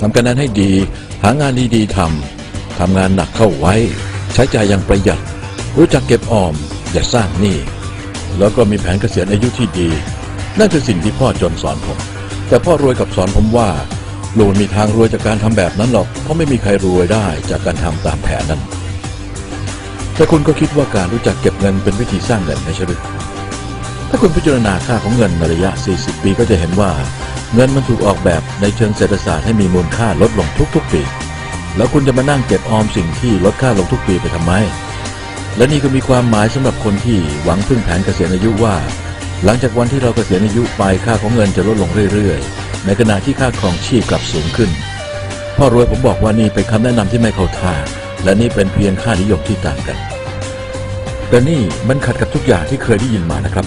ทำการนั้นให้ดี หางานดีๆทำทำงานหนักเข้าไว้ ใช้จ่ายอย่างประหยัด รู้จักเก็บออม อย่าสร้างหนี้แล้วก็มีแผนเกษียณอายุที่ดี นั่นคือสิ่งที่พ่อจนสอนผม แต่พ่อรวยกับสอนผมว่าลูกมีทางรวยจากการทำแบบนั้นหรอก เพราะไม่มีใครรวยได้จากการทำตามแผนนั้น แต่คุณก็คิดว่าการรู้จักเก็บเงินเป็นวิธีสร้างเงินไม่ใช่หรือถ้าคุณพิจารณาค่าของเงินในระยะ 40 ปีก็จะเห็นว่า เงินมันถูกออกแบบในเชิงเศรษฐศาสตร์ให้มีมูลค่าลดลงทุกๆปี แล้วคุณจะมานั่งเก็บออมสิ่งที่ลดค่าลงทุกปีไปทำไม และนี่ก็มีความหมายสำหรับคนที่หวังพึ่งแผนเกษียณอายุว่า หลังจากวันที่เราเกษียณอายุไปค่าของเงินจะลดลงเรื่อยๆ ในขณะที่ค่าครองชีพกลับสูงขึ้น พ่อรวยผมบอกว่านี่เป็นคำแนะนำที่ไม่เข้าท่า และนี่เป็นเพียงค่านิยมที่ต่างกัน แต่นี่มันขัดกับทุกอย่างที่เคยได้ยินมานะครับ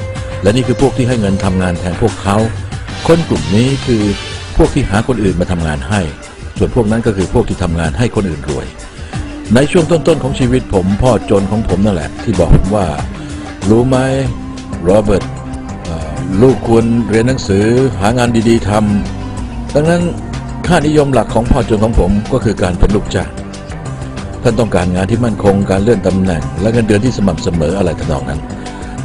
และนี่คือพวกที่ให้เงินทำงานแทนพวกเขา คนกลุ่มนี้คือพวกที่หาคนอื่นมาทำงานให้ ส่วนพวกนั้นก็คือพวกที่ทำงานให้คนอื่นรวย ในช่วงต้นๆของชีวิตผมพ่อจนของผมนั่นแหละ ที่บอกผมว่า รู้ไหมโรเบิร์ตลูกควรเรียนหนังสือหางานดีๆทำดังนั้นค่านิยมหลักของพ่อจนของผมก็คือการเป็นลูกจ้างท่านต้องการงานที่มั่นคงการเลื่อนตำแหน่ง และเงินเดือนที่สม่ำเสมออะไรทำนองนั้น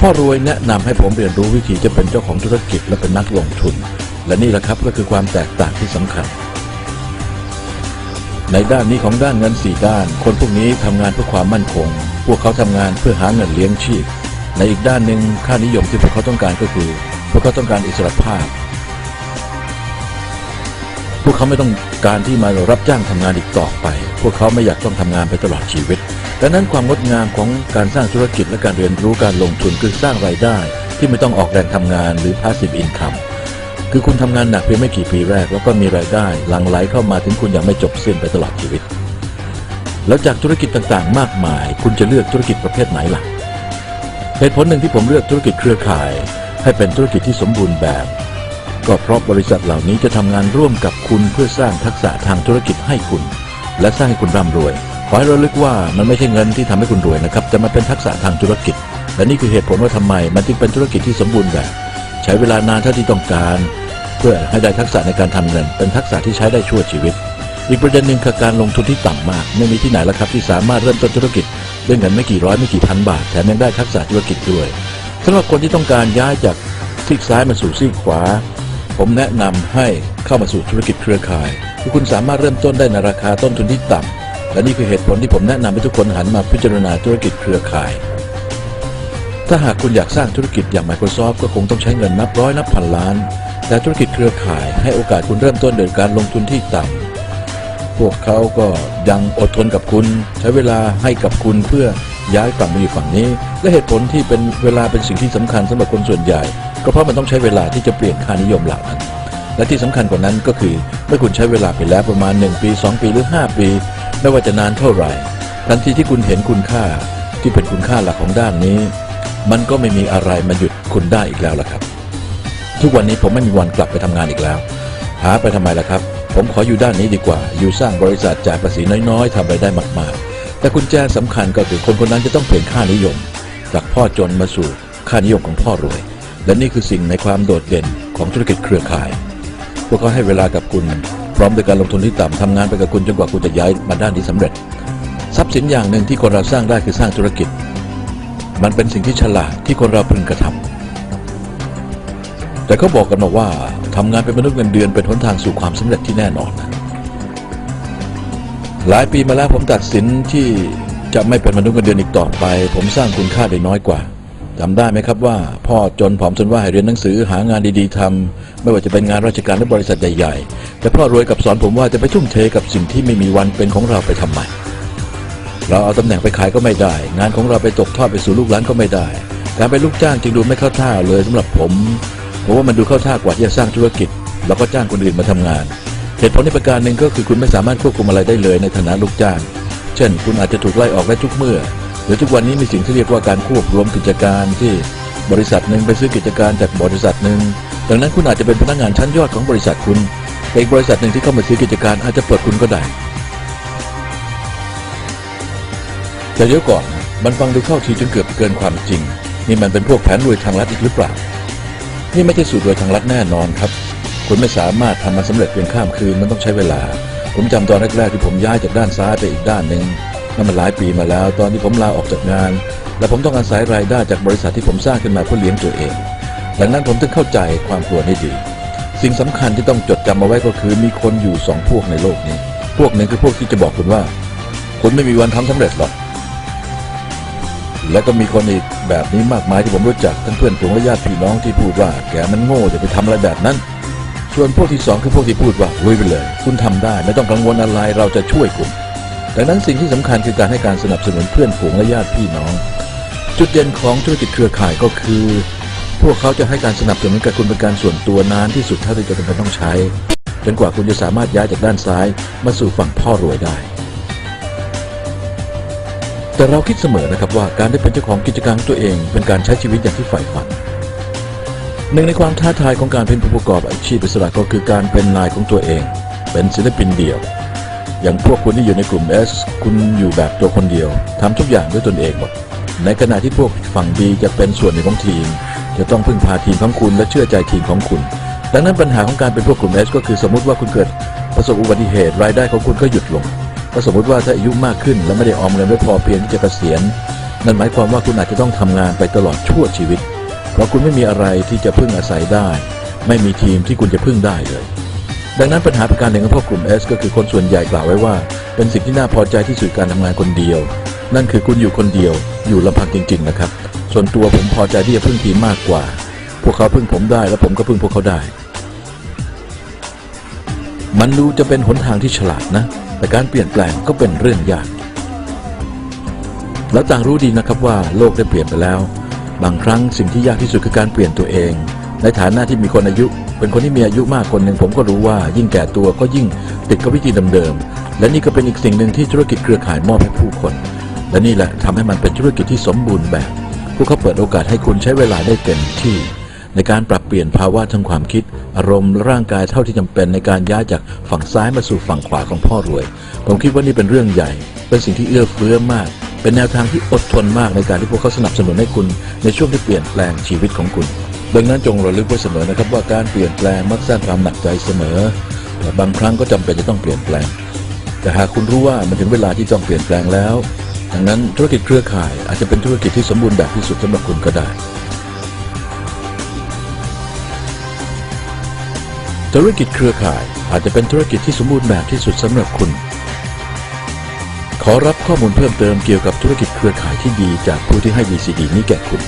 พ่อรวยแนะนำให้ผมเรียนรู้วิธีจะเป็นเจ้าของธุรกิจและเป็นนักลงทุน และนี่แหละครับก็คือความแตกต่างที่สำคัญ ในด้านนี้ของด้านเงินสี่ด้าน คนพวกนี้ทำงานเพื่อความมั่นคง พวกเขาทำงานเพื่อหาเงินเลี้ยงชีพ ในอีกด้านหนึ่งค่านิยมที่พวกเขาต้องการก็คือ พวกเขาต้องการอิสรภาพ วกเขาไม่ต้องการที่มารับจ้างทำงานอีกต่อไป พวกเขาไม่อยากต้องทำงานไปตลอดชีวิต ดังนั้นความงดงามของการสร้างธุรกิจและการเรียนรู้การลงทุนคือสร้างรายได้ ที่ไม่ต้องออกแรงทำงานหรือ passive income คือคุณทำงานหนักเพียงไม่กี่ปีแรก แล้วก็มีรายได้หลั่งไหลเข้ามาถึงคุณอย่างไม่จบสิ้นไปตลอดชีวิต แล้วจากธุรกิจต่างๆ มากมาย คุณจะเลือกธุรกิจประเภทไหนล่ะเหตุผลหนึ่งที่ผมเลือกธุรกิจเครือข่าย ให้เป็นธุรกิจที่สมบูรณ์แบบ ก็เพราะบริษัทเหล่านี้จะทำงานร่วมกับคุณเพื่อสร้างทักษะทางธุรกิจให้คุณ และสร้างให้คุณร่ำรวย ขอให้ระลึกว่ามันไม่ใช่เงินที่ทำให้คุณรวยนะครับ แต่มันเป็นทักษะทางธุรกิจ และนี่คือเหตุผลว่าทำไมมันจึงเป็นธุรกิจที่สมบูรณ์แบบ ใช้เวลานานเท่าที่ต้องการ เพื่อให้ได้ทักษะในการทำเงิน เป็นทักษะที่ใช้ได้ชั่วชีวิต อีกประเด็นหนึ่งคือการลงทุนที่ต่ำมาก ไม่มีที่ไหนแล้วครับที่สามารถเริ่มต้นธุรกิจด้วยเงินไม่กี่ร้อยไม่กี่พันบาทแถมยังได้ทักษะธุรกิจด้วยสำหรับคนที่ต้องการย้ายจากซีกซ้ายมาสู่ซีกขวา ผมแนะนำให้เข้ามาสู่ธุรกิจเครือข่ายที่คุณสามารถเริ่มต้นได้ในราคาต้นทุนที่ต่ำและนี่คือเหตุผลที่ผมแนะนำให้ทุกคนหันมาพิจารณาธุรกิจเครือข่าย ถ้าหากคุณอยากสร้างธุรกิจอย่าง Microsoft ก็คงต้องใช้เงินนับร้อยนับพันล้าน แต่ธุรกิจเครือข่ายให้โอกาสคุณเริ่มต้นโดยการลงทุนที่ต่ำพวกเขาก็ยังอดทนกับคุณ ใช้เวลาให้กับคุณเพื่อย้ายฝั่งมาอยู่ฝั่งนี้ และเหตุผลที่เป็นเวลาเป็นสิ่งที่สำคัญสำหรับคนส่วนใหญ่ ก็เพราะมันต้องใช้เวลาที่จะเปลี่ยนค่านิยมเหล่านั้น และที่สำคัญกว่านั้นก็คือเมื่อคุณใช้เวลาไปแล้วประมาณ 1 ปี 2 ปีหรือ 5 ปี ไม่ว่าจะนานเท่าไหร่ ทันทีที่คุณเห็นคุณค่าที่เป็นคุณค่าหลักของด้านนี้ มันก็ไม่มีอะไรมาหยุดคุณได้อีกแล้วล่ะครับ ทุกวันนี้ผมไม่มีวันกลับไปทำงานอีกแล้ว หาไปทำไมล่ะครับ ผมขออยู่ด้านนี้ดีกว่า อยู่สร้างบริษัทจ่ายภาษีน้อยๆทำรายได้มากๆ แต่กุญแจสำคัญก็คือคนคนนั้นจะต้องเปลี่ยนค่านิยม จากพ่อจนมาสู่ค่านิยมของพ่อรวย และนี่คือสิ่งในความโดดเด่นของธุรกิจเครือข่าย พวกเขาให้เวลากับคุณ พร้อมด้วยการลงทุนที่ต่ำทำงานไปกับคุณจนกว่าคุณจะย้ายมาด้านที่สำเร็จ ทรัพย์สินอย่างหนึ่งที่คนเราสร้างได้คือสร้างธุรกิจ มันเป็นสิ่งที่ฉลาดที่คนเราพึงกระทำแต่เขาบอกกันมาว่าทำงานเป็นมนุษย์เงินเดือนเป็นหนทางสู่ความสำเร็จที่แน่นอนนะหลายปีมาแล้วผมตัดสินที่จะไม่เป็นมนุษย์เงินเดือนอีกต่อไป ผมสร้างคุณค่าได้น้อยกว่า จำได้ไหมครับว่า พ่อจนผอมจนว่าให้เรียนหนังสือหางานดีๆทำไม่ว่าจะเป็นงานราชการหรือบริษัทใหญ่ๆ แต่พ่อรวยกับสอนผมว่าจะไปทุ่มเทกับสิ่งที่ไม่มีวันเป็นของเราไปทำไมเราเอาตำแหน่งไปขายก็ไม่ได้ งานของเราไปตกทอดไปสู่ลูกหลานก็ไม่ได้ การเป็นลูกจ้างจึงดูไม่เข้าท่าเลยสำหรับผมผมว่ามันดูเข้าท่ากว่าที่จะสร้างธุรกิจ แล้วก็จ้างคนอื่นมาทำงานเหตุผลในประการหนึ่งก็คือคุณไม่สามารถควบคุมอะไรได้เลยในฐานะลูกจ้าง เช่น คุณอาจจะถูกไล่ออกได้ทุกเมื่อ หรือทุกวันนี้มีสิ่งที่เรียกว่าการควบรวมกิจการที่บริษัทหนึ่งไปซื้อกิจการจากบริษัทหนึ่งดังนั้นคุณอาจจะเป็นพนักงานชั้นยอดของบริษัทคุณแต่อีกบริษัทหนึ่งที่เข้ามาซื้อกิจการอาจจะเปิดคุณก็ได้ แต่เดี๋ยวก่อนมันฟังดูเข้าทีจนเกือบเกินความจริง นี่มันเป็นพวกแผนรวยทางลัดอีกหรือเปล่า นี่ไม่ใช่สูตรรวยทางลัดแน่นอนครับ คุณไม่สามารถทำมันสำเร็จเพียงข้ามคืนมันต้องใช้เวลา ผมจำตอนแรกๆที่ผมย้ายจากด้านซ้ายไปอีกด้านหนึ่ง นั่นมันหลายปีมาแล้ว ตอนที่ผมลาออกจากงาน และผมต้องอาศัยรายได้จากบริษัทที่ผมสร้างขึ้นมาเพื่อเลี้ยงตัวเอง ดังนั้นผมถึงเข้าใจความกลัวนี้ดี สิ่งสำคัญที่ต้องจดจำเอาไว้ก็คือมีคนอยู่สองพวกในโลกนี้ พวกหนึ่งคือพวกที่จะบอกคุณว่า คุณไม่มีวันทำสำเร็จหรอก และก็มีคนอีกแบบนี้มากมายที่ผมรู้จักทั้งเพื่อนฝูงและญาติพี่น้องที่พูดว่า แกมันโง่จะไปทำอะไรแบบนั้น ส่วนพวกที่สองคือพวกที่พูดว่าลุยไปเลย คุณทำได้ไม่ต้องกังวลอะไรเราจะช่วยคุณ ดังนั้นสิ่งที่สำคัญคือการให้การสนับสนุนเพื่อนฝูงและญาติพี่น้อง จุดเด่นของธุรกิจเครือข่ายก็คือ พวกเขาจะให้การสนับสนุนกับคุณเป็นการส่วนตัวนานที่สุดเท่าที่จะเป็นต้องใช้จนกว่าคุณจะสามารถย้ายจากด้านซ้ายมาสู่ฝั่งพ่อรวยได้ แต่เราคิดเสมอนะครับว่าการได้เป็นเจ้าของกิจการตัวเอง เป็นการใช้ชีวิตอย่างที่ใฝ่ฝันหนึ่งในความท้าทายของการเป็นผู้ประกอบอาชีพอิสระก็คือการเป็นนายของตัวเอง เป็นศิลปินเดี่ยว อย่างพวกคุณที่อยู่ในกลุ่ม S คุณอยู่แบบตัวคนเดียวทำทุกอย่างด้วยตนเองหมดในขณะที่พวกฝั่ง B จะเป็นส่วนหนึ่งของทีม จะต้องพึ่งพาทีมของคุณและเชื่อใจทีมของคุณ ดังนั้นปัญหาของการเป็นพวกกลุ่ม S ก็คือสมมติว่าคุณเกิดประสบอุบัติเหตุรายได้ของคุณก็หยุดลงก็สมมติว่าถ้าอายุมากขึ้นและไม่ได้ออมเงินไว้พอเพียงที่จะเกษียณนั่นหมายความว่าคุณอาจจะต้องทำงานไปตลอดชั่วชีวิต เพราะคุณไม่มีอะไรที่จะพึ่งอาศัยได้ ไม่มีทีมที่คุณจะพึ่งได้เลย ดังนั้นปัญหาประการหนึ่งของพวกกลุ่ม S ก็คือคนส่วนใหญ่กล่าวไว้ว่า เป็นสิ่งที่น่าพอใจที่สุดการทำงานคนเดียว นั่นคือคุณอยู่คนเดียว อยู่ลำพังจริงๆนะครับ ส่วนตัวผมพอใจที่จะพึ่งทีมมากกว่า พวกเขาพึ่งผมได้และผมก็พึ่งพวกเขาได้ มันดูจะเป็นหนทางที่ฉลาดนะ แต่การเปลี่ยนแปลงก็เป็นเรื่องยากแล้วต่างรู้ดีนะครับว่าโลกได้เปลี่ยนไปแล้ว บางครั้งสิ่งที่ยากที่สุดคือการเปลี่ยนตัวเอง ในฐานะที่มีคนอายุ เป็นคนที่มีอายุมากคนหนึ่งผมก็รู้ว่ายิ่งแก่ตัวก็ยิ่งติดกับวิธีเดิมๆและนี่ก็เป็นอีกสิ่งหนึ่งที่ธุรกิจเครือข่ายมอบให้ผู้คน และนี่แหละทำให้มันเป็นธุรกิจที่สมบูรณ์แบบ พวกเขาเปิดโอกาสให้คุณใช้เวลาได้เต็มที่ ในการปรับเปลี่ยนภาวะทางความคิด อารมณ์ร่างกายเท่าที่จำเป็นในการย้ายจากฝั่งซ้ายมาสู่ฝั่งขวาของพ่อรวย ผมคิดว่านี่เป็นเรื่องใหญ่ เป็นสิ่งที่เอื้อเฟื้อมากเป็นแนวทางที่อดทนมากในการที่พวกเขาสนับสนุนให้คุณ ในช่วงที่เปลี่ยนแปลงชีวิตของคุณ ดังนั้นจงระลึกไว้เสมอนะครับว่าการเปลี่ยนแปลงมักสร้างความหนักใจเสมอ แต่บางครั้งก็จำเป็นจะต้องเปลี่ยนแปลง แต่หากคุณรู้ว่ามันถึงเวลาที่ต้องเปลี่ยนแปลงแล้ว ดังนั้นธุรกิจเครือข่ายอาจจะเป็นธุรกิจที่สมบูรณ์แบบที่สุดสำหรับคุณก็ได้ธุรกิจเครือข่ายอาจจะเป็นธุรกิจที่สมบูรณ์แบบที่สุดสำหรับคุณ ขอรับข้อมูลเพิ่มเติมเกี่ยวกับธุรกิจเครือข่ายที่ดีจากผู้ที่ให้ VCD นี้แก่คุณ